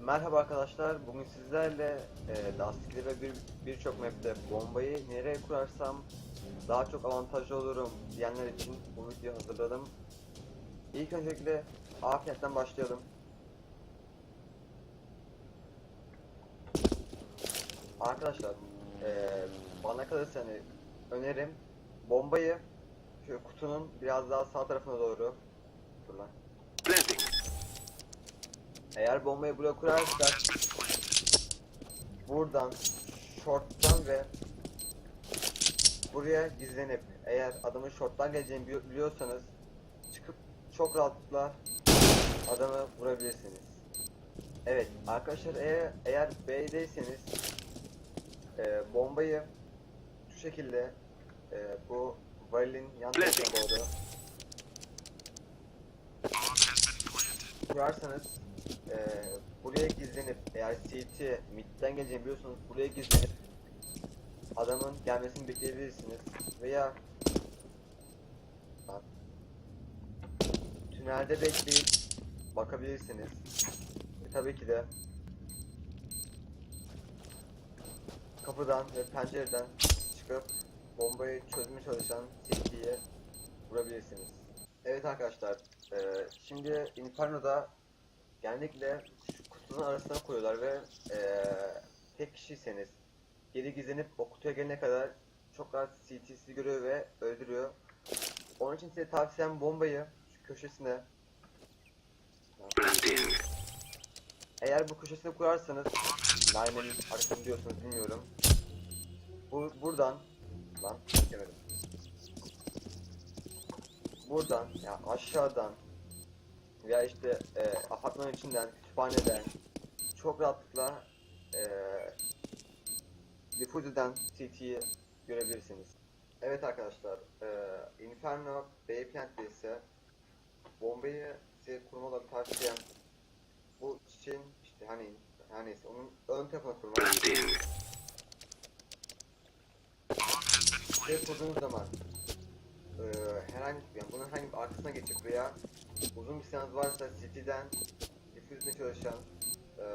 Merhaba arkadaşlar. Bugün sizlerle e, lastikli ve bir birçok map'te bombayı nereye kurarsam daha çok avantajlı olurum diyenler için bu videoyu hazırladım. İlk öncelikle afiyetten başlayalım. Arkadaşlar e, bana kalırsa hani önerim bombayı şöyle kutunun biraz daha sağ tarafına doğru dur lan. Eğer bombayı buraya kurarsak buradan short'tan ve buraya gizlenip eğer adamın short'tan geleceğini bili- biliyorsanız çıkıp çok rahatlıkla adamı vurabilirsiniz. Evet arkadaşlar eğer, eğer B'deyseniz e, bombayı şu şekilde e, bu varilin yan tarafına doğru kurarsanız eee buraya gizlenip eğer CT midden geleceğini biliyorsanız buraya gizlenip adamın gelmesini bekleyebilirsiniz veya tünelde bekleyip bakabilirsiniz. Ve tabii ki de kapıdan ve pencereden çıkıp bombayı çözmeye çalışan CT'ye vurabilirsiniz. Evet arkadaşlar, eee, şimdi Inferno'da genellikle şu kutunun arasına koyuyorlar ve eee tek kişiyseniz geri gizlenip o kutuya gelene kadar çok rahat CT'si görüyor ve öldürüyor. Onun için size tavsiyem bombayı şu köşesine Planting. Eğer bu köşesine kurarsanız mermenin arkasını diyorsunuz bilmiyorum. Bu buradan lan demedim. Buradan ya yani aşağıdan veya işte e, apartmanın içinden, kütüphaneden çok rahatlıkla e, Diffuse'den CT'yi görebilirsiniz. Evet arkadaşlar, e, Inferno B Plant'te ise bombayı size kurmaları tavsiyem bu için hani her neyse onun ön tarafına kurmak. Ve kurduğunuz zaman e, herhangi yani bunun bir arkasına geçip veya uzun bir seans varsa City'den diffuse'ne çalışan e,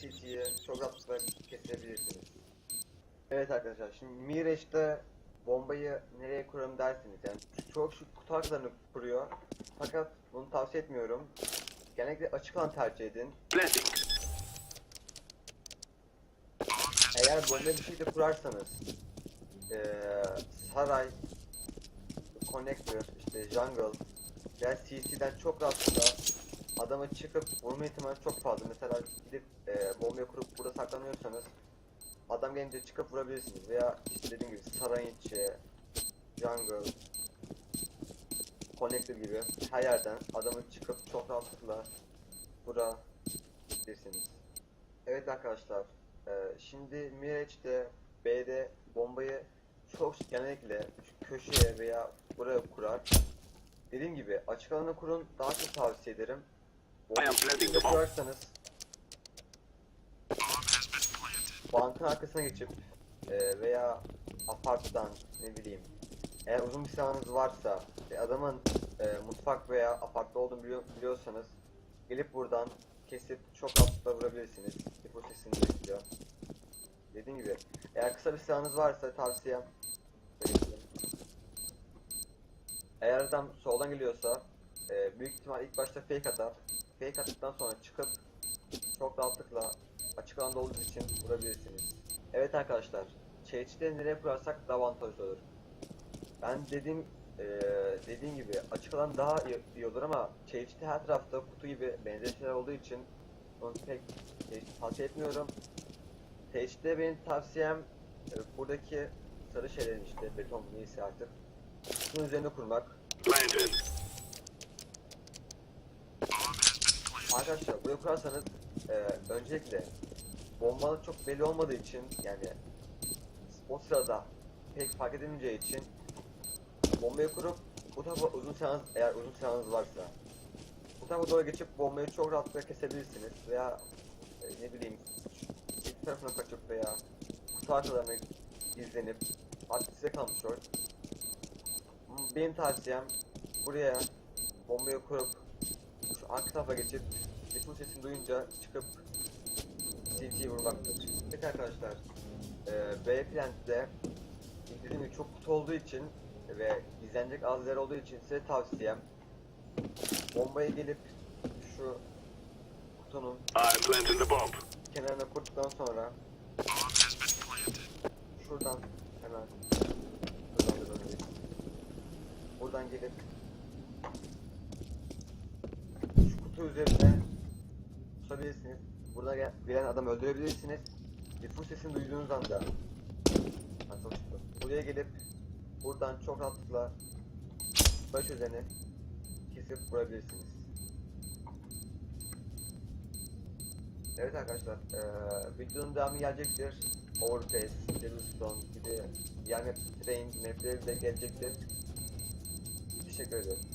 City'yi çok rahatlıkla kesebilirsiniz. Evet arkadaşlar şimdi Mirage'de bombayı nereye kuralım dersiniz yani çok şu kutu arkalarını kuruyor fakat bunu tavsiye etmiyorum. Genellikle açık alan tercih edin. Eğer bomba bir şey de kurarsanız eee saray, connector, işte jungle veya CC'den çok rahatlıkla adama çıkıp vurma ihtimali çok fazla. Mesela gidip eee bombayı kurup burada saklanıyorsanız adam gelince çıkıp vurabilirsiniz veya işte dediğim gibi sarayın içi, jungle, connector gibi her yerden adamı çıkıp çok rahatlıkla vurabilirsiniz. Evet arkadaşlar, eee, şimdi Mirage'de B'de bombayı çok genellikle köşeye veya buraya kurar. Dediğim gibi açık alana kurun daha çok tavsiye ederim. I am planting köşede the bomb. kurarsanız bankın arkasına geçip eee, veya aparttan ne bileyim eğer uzun bir silahınız varsa ve adamın eee, mutfak veya apartta olduğunu biliyor- biliyorsanız gelip buradan kesip çok rahatlıkla vurabilirsiniz. Depo sesini bekliyor. Dediğim gibi eğer kısa bir silahınız varsa tavsiyem. Eğer adam soldan geliyorsa e, büyük ihtimal ilk başta fake atar. Fake attıktan sonra çıkıp çok rahatlıkla açık alanda olduğu için vurabilirsiniz. Evet arkadaşlar, çeşitleri nereye kurarsak daha avantajlı olur. Ben dediğim e, dediğim gibi açık alan daha iyi, olur ama çeşitli her tarafta kutu gibi benzer şeyler olduğu için onu pek çeşitli tavsiye etmiyorum. Teşhiste benim tavsiyem e, buradaki sarı şeylerin işte beton neyse artık bunun üzerine kurmak. Arkadaşlar buraya kurarsanız e, öncelikle bombalar çok belli olmadığı için yani o sırada pek fark edilmeyeceği için bombayı kurup bu tarafa uzun seans eğer uzun seansınız varsa bu tarafa doğru geçip bombayı çok rahatlıkla kesebilirsiniz veya e, ne bileyim bir tarafına kaçıp veya kutu sağ kadarına izlenip artık size kalmış rol. Benim tavsiyem buraya bombayı kurup şu arka tarafa geçip bütün sesini duyunca çıkıp CT'yi vurmaktır. Peki arkadaşlar, e, B Plant'te dediğim gibi çok kutu olduğu için ve izlenecek az yer olduğu için size tavsiyem bombaya gelip şu kutunun kenarına kurduktan sonra şuradan hemen böyle buradan gelip şu kutu üzerine tutabilirsiniz. Burada gel- gelen adamı öldürebilirsiniz. Full sesini duyduğunuz anda? Buraya gelip buradan çok rahatlıkla baş üzerine kesip vurabilirsiniz. Evet arkadaşlar, eee videonun devamı gelecektir. Overpass, Yellowstone map, train mapleri de gelecektir. Teşekkür ederim.